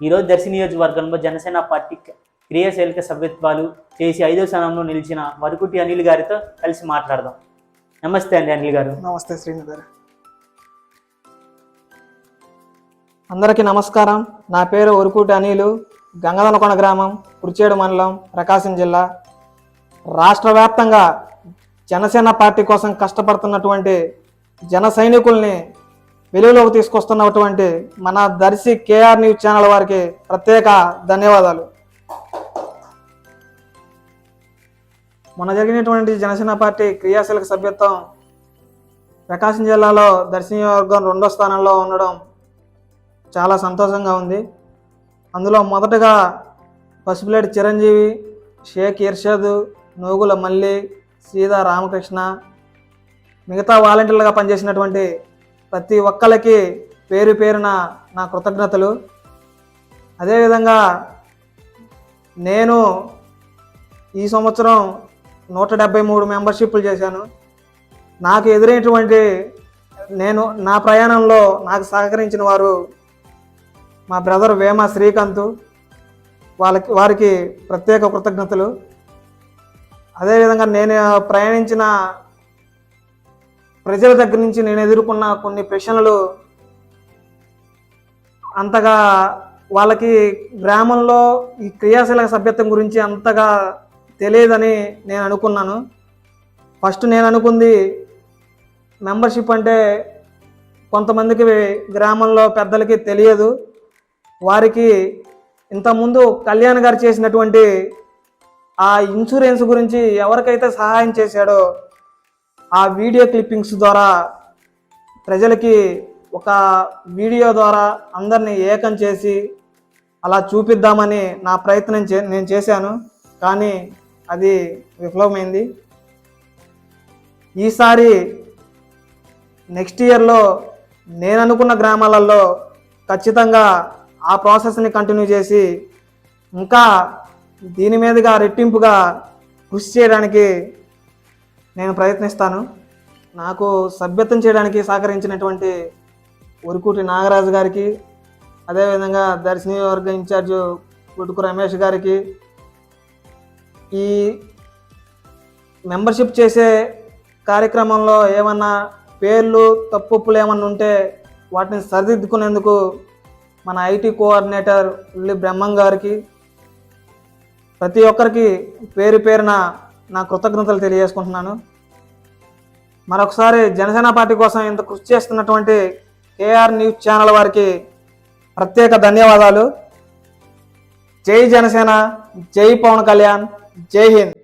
ఈరోజు దర్శి నియోజకవర్గంలో జనసేన పార్టీ క్రియాశీలక సభ్యత్వాలు చేసి ఐదో స్థానంలో నిలిచిన వరకుటి అనిల్ గారితో కలిసి మాట్లాడదాం. నమస్తే అండి అనిల్ గారు. నమస్తే శ్రీనిధర్ గారు. అందరికీ నమస్కారం. నా పేరు ఉరుకుటి అనిలు గంగదనకొండ గ్రామం కుర్చేడు మండలం ప్రకాశం జిల్లా. రాష్ట్ర వ్యాప్తంగా జనసేన పార్టీ కోసం కష్టపడుతున్నటువంటి జన సైనికుల్ని వెలుగులోకి తీసుకొస్తున్నటువంటి మన దర్శి కేఆర్ న్యూస్ ఛానల్ వారికి ప్రత్యేక ధన్యవాదాలు. మొన్న జరిగినటువంటి జనసేన పార్టీ క్రియాశీలక సభ్యత్వం ప్రకాశం జిల్లాలో దర్శనవర్గం రెండో స్థానంలో ఉండడం చాలా సంతోషంగా ఉంది. అందులో మొదటగా పసుపులేటి చిరంజీవి షేక్ ఇర్షద్ నూగుల మల్లి సీతా రామకృష్ణ మిగతా వాలంటీర్లుగా పనిచేసినటువంటి ప్రతి ఒక్కరికి పేరు పేరున నా కృతజ్ఞతలు. అదేవిధంగా నేను ఈ సంవత్సరం నూట డెబ్బై మూడు మెంబర్షిప్లు చేశాను. నాకు ఎదురైనటువంటి నేను నా ప్రయాణంలో నాకు సహకరించిన వారు మా బ్రదర్ వేమ శ్రీకాంత్ వాళ్ళకి వారికి ప్రత్యేక కృతజ్ఞతలు. అదేవిధంగా నేను ప్రయాణించిన ప్రజల దగ్గర నుంచి నేను ఎదుర్కొన్న కొన్ని ప్రశ్నలు అంతగా వాళ్ళకి గ్రామంలో ఈ క్రియాశీలక సభ్యత్వం గురించి అంతగా తెలియదని నేను అనుకున్నాను. ఫస్ట్ నేను అనుకుంది మెంబర్షిప్ అంటే కొంతమందికి గ్రామంలో పెద్దలకి తెలియదు. వారికి ఇంతకుముందు కళ్యాణ్ గారు చేసినటువంటి ఆ ఇన్సూరెన్స్ గురించి ఎవరికైతే సహాయం చేశాడో ఆ వీడియో క్లిప్పింగ్స్ ద్వారా ప్రజలకి ఒక వీడియో ద్వారా అందరినీ ఏకం చేసి అలా చూపిద్దామని నా ప్రయత్నం చే నేను చేశాను. కానీ అది విఫలమైంది. ఈసారి నెక్స్ట్ ఇయర్లో నేను అనుకున్న గ్రామాలలో ఖచ్చితంగా ఆ ప్రాసెస్ని కంటిన్యూ చేసి ఇంకా దీని మీదుగా రెట్టింపుగా కృషి చేయడానికి నేను ప్రయత్నిస్తాను. నాకు సభ్యత్వం చేయడానికి సహకరించినటువంటి ఉరుకుటి నాగరాజు గారికి అదేవిధంగా దర్శనీయ వర్గ ఇన్ఛార్జ్ గుడుకు రమేష్ గారికి ఈ మెంబర్షిప్ చేసే కార్యక్రమంలో ఏమన్నా పేర్లు తప్పులు ఏమన్నా ఉంటే వాటిని సరిదిద్దుకునేందుకు మన ఐటీ కోఆర్డినేటర్ ఉల్లి బ్రహ్మం గారికి ప్రతి ఒక్కరికి పేరు పేరున నా కృతజ్ఞతలు తెలియజేసుకుంటున్నాను. మరొకసారి జనసేన పార్టీ కోసం ఇంత కృషి చేస్తున్నటువంటి కేఆర్ న్యూస్ ఛానల్ వారికి ప్రత్యేక ధన్యవాదాలు. జై జనసేన జై పవన్ కళ్యాణ్ జై హింద్.